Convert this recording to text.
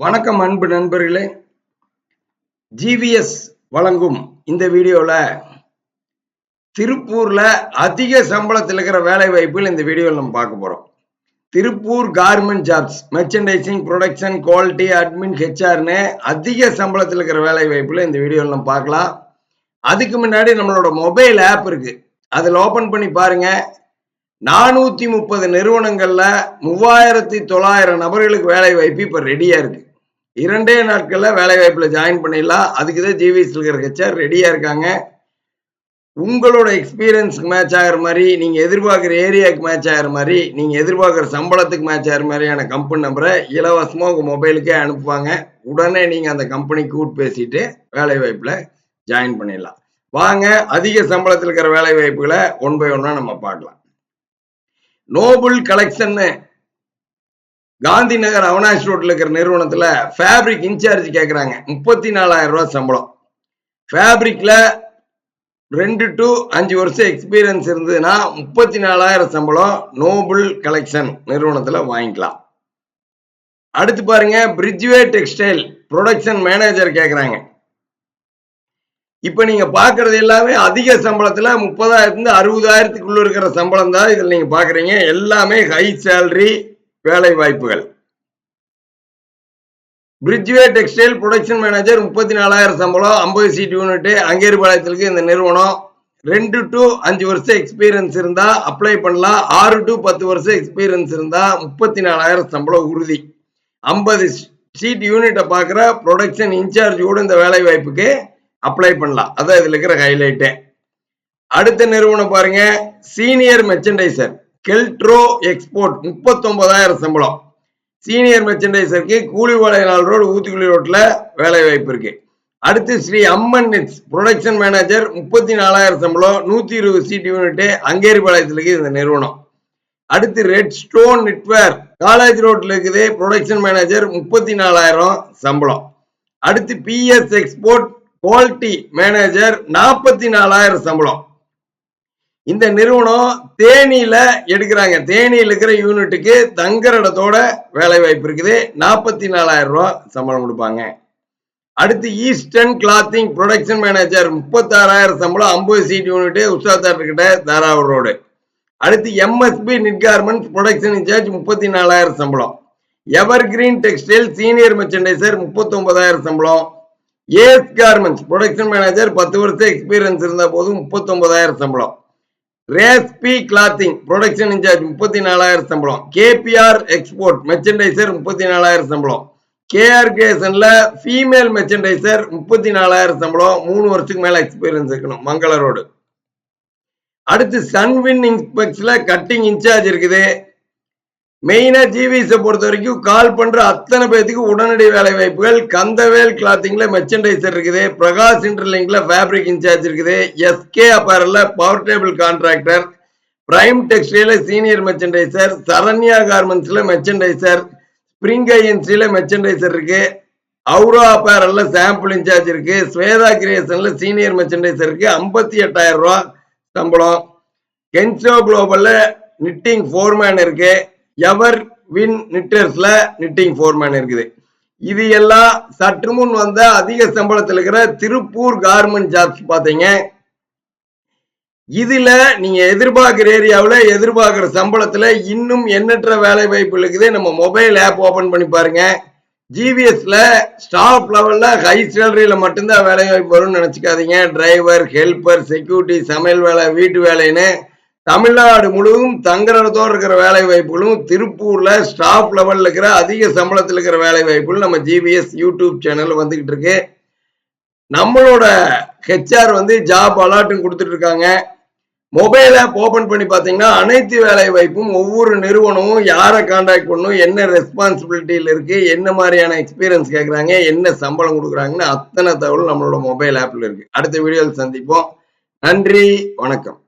வணக்கம் அன்பு நண்பர்களே. ஜிவிஎஸ் வழங்கும் இந்த வீடியோல திருப்பூர்ல அதிக சம்பளத்தில் இருக்கிற வேலை வாய்ப்புகள் இந்த வீடியோவில் நம்ம பார்க்க போறோம். Tiruppur garment jobs merchandising production quality admin ஹெச்ஆர்னு அதிக சம்பளத்தில் இருக்கிற வேலை வாய்ப்புல இந்த வீடியோவில் நம்ம பார்க்கலாம். அதுக்கு முன்னாடி நம்மளோட மொபைல் ஆப் இருக்கு. அதில் ஓபன் பண்ணி பாருங்க. நானூத்தி முப்பது நிறுவனங்கள்ல மூவாயிரத்தி தொள்ளாயிரம் நபர்களுக்கு வேலை வாய்ப்பு இப்ப ரெடியா இருக்கு. இரண்டே நாட்கள்ல வேலை வாய்ப்புல ஜாயின் பண்ணிடலாம் அதுக்குதான் ஜிவிஎஸ் இருக்கிற ஹெச்ஆர் ரெடியா இருக்காங்க. உங்களோட எக்ஸ்பீரியன்ஸ்க்கு மேட்ச் ஆகிற மாதிரி நீங்க எதிர்பார்க்குற ஏரியாவுக்கு மேட்ச் ஆகிற மாதிரி நீங்க எதிர்பார்க்குற சம்பளத்துக்கு மேட்ச் ஆகிற மாதிரியான கம்பெனி நம்பரை இலவசமா உங்க மொபைலுக்கே அனுப்புவாங்க. உடனே நீங்க அந்த கம்பெனி கூட்டு பேசிட்டு வேலை வாய்ப்புல ஜாயின் பண்ணிடலாம். வாங்க அதிக சம்பளத்தில் இருக்கிற வேலை வாய்ப்புகளை ஒன் பை ஒன்னா நம்ம பார்க்கலாம். நோபுல் கலெக்ஷன் காந்தி நகர் அவனாஷ் ரோட்ல இருக்கிற நிறுவனத்துல ஃபேப்ரிக் இன்சார்ஜ் கேட்குறாங்க முப்பத்தி நாலாயிரம் ரூபாய் சம்பளம். ஃபேப்ரிக்ல ரெண்டு டு அஞ்சு வருஷம் எக்ஸ்பீரியன்ஸ் இருந்ததுன்னா முப்பத்தி நாலாயிரம் சம்பளம் நோபல் கலெக்ஷன் நிறுவனத்துல வாங்கிக்கலாம். அடுத்து பாருங்க பிரிட்ஜ்வே டெக்ஸ்டைல் ப்ரொடக்ஷன் மேனேஜர் கேட்குறாங்க இப்ப நீங்க பாக்குறது எல்லாமே அதிக சம்பளத்துல முப்பதாயிரத்துல அறுபதாயிரத்துக்குள்ள இருக்கிற சம்பளம் தான் இதுல நீங்க பாக்குறீங்க. எல்லாமே ஹை சேலரி வேலை வாய்ப்புகள். பிரிட்ஜ்வே டெக்ஸ்டைல் ப்ரொடக்ஷன் மேனேஜர் முப்பத்தி நாலாயிரம் சம்பளம் ஐம்பது சீட் யூனிட் அங்கேரிபாளையத்திற்கு இந்த நிறுவனம் ரெண்டு டு அஞ்சு வருஷம் எக்ஸ்பீரியன்ஸ் இருந்தா அப்ளை பண்ணலாம். ஆறு டு பத்து வருஷம் எக்ஸ்பீரியன்ஸ் இருந்தா முப்பத்தி நாலாயிரம் சம்பளம் உறுதி. ஐம்பது சீட் யூனிட்டை பார்க்குற ப்ரொடக்ஷன் இன்சார்ஜ் கூட இந்த வேலை வாய்ப்புக்கு அப்ளை பண்ணலாம். அதான் இதுல இருக்கிற ஹைலைட்டு அடுத்த நிறுவனம் பாருங்க சீனியர் மெர்ச்சன்டைசர் கெல்ட்ரோ எக்ஸ்போர்ட் முப்பத்தொன்பதாயிரம் சம்பளம். சீனியர் மெர்ச்சன்டைசருக்கு கூலிவாளையநாள் ரோடு ஊத்துக்குழி ரோட்ல வேலை வாய்ப்பு இருக்கு. அடுத்து Sri Amman knits production manager முப்பத்தி நாலாயிரம் சம்பளம் நூத்தி இருபது சீட் யூனிட் அங்கேரிபாளையத்தில் இருக்குது இந்த நிறுவனம். அடுத்து ரெட் ஸ்டோன் நெட்வேர் காலேஜ் ரோட்ல இருக்குது ப்ரொடக்ஷன் மேனேஜர் முப்பத்தி நாலாயிரம் சம்பளம். அடுத்து பிஎஸ் எக்ஸ்போர்ட் குவாலிட்டி மேனேஜர் நாற்பத்தி நாலாயிரம் சம்பளம். இந்த நிறுவனம் தேனியில எடுக்கிறாங்க. தேனியில் இருக்கிற யூனிட்டுக்கு தங்குற இடத்தோட வேலை வாய்ப்பு இருக்குது. நாற்பத்தி நாலாயிரம் ரூபாய் சம்பளம் கொடுப்பாங்க. அடுத்து ஈஸ்டர்ன் கிளாத்திங் ப்ரொடக்ஷன் மேனேஜர் முப்பத்தாறாயிரம் சம்பளம். ஐம்பது சீட் யூனிட்டு உஷா கிட்ட தாராவூர் ரோடு அடுத்து MSP knit garments production incharge முப்பத்தி நாலாயிரம் சம்பளம். எவர் கிரீன் டெக்ஸ்டைல் சீனியர் மெர்ச்சன்டைசர் முப்பத்தொன்பதாயிரம் சம்பளம். ஏஸ் கார்மெண்ட்ஸ் ப்ரொடக்ஷன் மேனேஜர் பத்து வருஷம் எக்ஸ்பீரியன்ஸ் இருந்த போது முப்பத்தொன்பதாயிரம் சம்பளம். ரேஸ்பி கிளாத்திங் ப்ரொடக்ஷன் இன்சார்ஜ் முப்பத்தி நாலாயிரம் சம்பளம். கேபிஆர் எக்ஸ்போர்ட் மெர்ச்சன்டைசர் முப்பத்தி நாலாயிரம் சம்பளம். கேஆர் கேசன்ல ஃபீமேல் மெர்ச்சன்டைசர் முப்பத்தி நாலாயிரம் சம்பளம். மூணு வருஷத்துக்கு மேல எக்ஸ்பீரியன்ஸ் இருக்கணும் மங்கள ரோடு அடுத்து சன்வின் இன்ஸ்பெக்ட்ஸ்ல கட்டிங் இன்சார்ஜ் இருக்குது. மெயினா ஜிவிஸை பொறுத்த வரைக்கும் கால் பண்ற அத்தனை பேத்துக்கு உடனடி வேலை வாய்ப்புகள். கந்தவேல் கிளாத்திங்ல மெர்ச்சன்டைசர் இருக்குது. பிரகாஷ் இன்டர்லிங்கில் ஃபேப்ரிக் இன்சார்ஜ் இருக்குது. எஸ்கே அப்பேரல்ல பவர் டேபிள் கான்ட்ராக்டர் பிரைம் டெக்ஸ்டைல சீனியர் மெர்ச்சன்டைசர் சரண்யா கார்மெண்ட்ஸ்ல மெர்ச்சன்டைசர் ஸ்பிரிங் ஐஎன்சில மெர்ச்சன்டைசர் இருக்கு. அவுரா அப்பேரல்ல சாம்பிள் இன்சார்ஜ் இருக்கு. ஸ்வேதா கிரியேஷன்ல சீனியர் மெர்ச்சன்டைசர் இருக்கு. ஐம்பத்தி எட்டாயிரம் ரூபா சம்பளம். கென்சோ குளோபல்ல நிட்டிங் ஃபோர்மேன் இருக்கு. எவர் வின் நிட்டர்ஸ்ல நிட்டிங் ஃபோர்மேன் இருக்குது. இது எல்லாம் சற்று முன் வந்த அதிக சம்பளத்தில் இருக்கிற திருப்பூர் கார்மெண்ட் ஜாப்ஸ் பார்த்தீங்க. இதுல நீங்க எதிர்பார்க்கிற ஏரியாவில் எதிர்பார்க்கிற சம்பளத்துல இன்னும் எண்ணற்ற வேலை வாய்ப்பு இருக்குது. நம்ம மொபைல் ஆப் ஓபன் பண்ணி பாருங்க. ஜிவிஎஸ்ல ஸ்டாஃப் லெவல்ல ஹை சேலரியில மட்டும்தான் வேலை வாய்ப்பு வரும்னு நினைச்சுக்காதீங்க. டிரைவர் ஹெல்பர் செக்யூரிட்டி சமையல் வேலை வீட்டு வேலைன்னு தமிழ்நாடு முழுவதும் தங்குறதோடு இருக்கிற வேலை வாய்ப்புகளும் திருப்பூர்ல ஸ்டாஃப் லெவல்ல இருக்கிற அதிக சம்பளத்தில் இருக்கிற வேலை வாய்ப்புகள் நம்ம ஜிபிஎஸ் யூடியூப் சேனல் வந்துகிட்டு இருக்கு. நம்மளோட ஹெச்ஆர் வந்து ஜாப் அலாட்டும் கொடுத்துட்டு இருக்காங்க. மொபைல் ஆப் ஓபன் பண்ணி பார்த்தீங்கன்னா அனைத்து வேலை வாய்ப்பும் ஒவ்வொரு நிறுவனமும் யாரை கான்டாக்ட் பண்ணும் என்ன ரெஸ்பான்சிபிலிட்டியில் இருக்கு என்ன மாதிரியான எக்ஸ்பீரியன்ஸ் கேட்குறாங்க என்ன சம்பளம் கொடுக்குறாங்கன்னு அத்தனை தகவல் நம்மளோட மொபைல் ஆப்ல இருக்கு. அடுத்த வீடியோவில் சந்திப்போம். நன்றி வணக்கம்.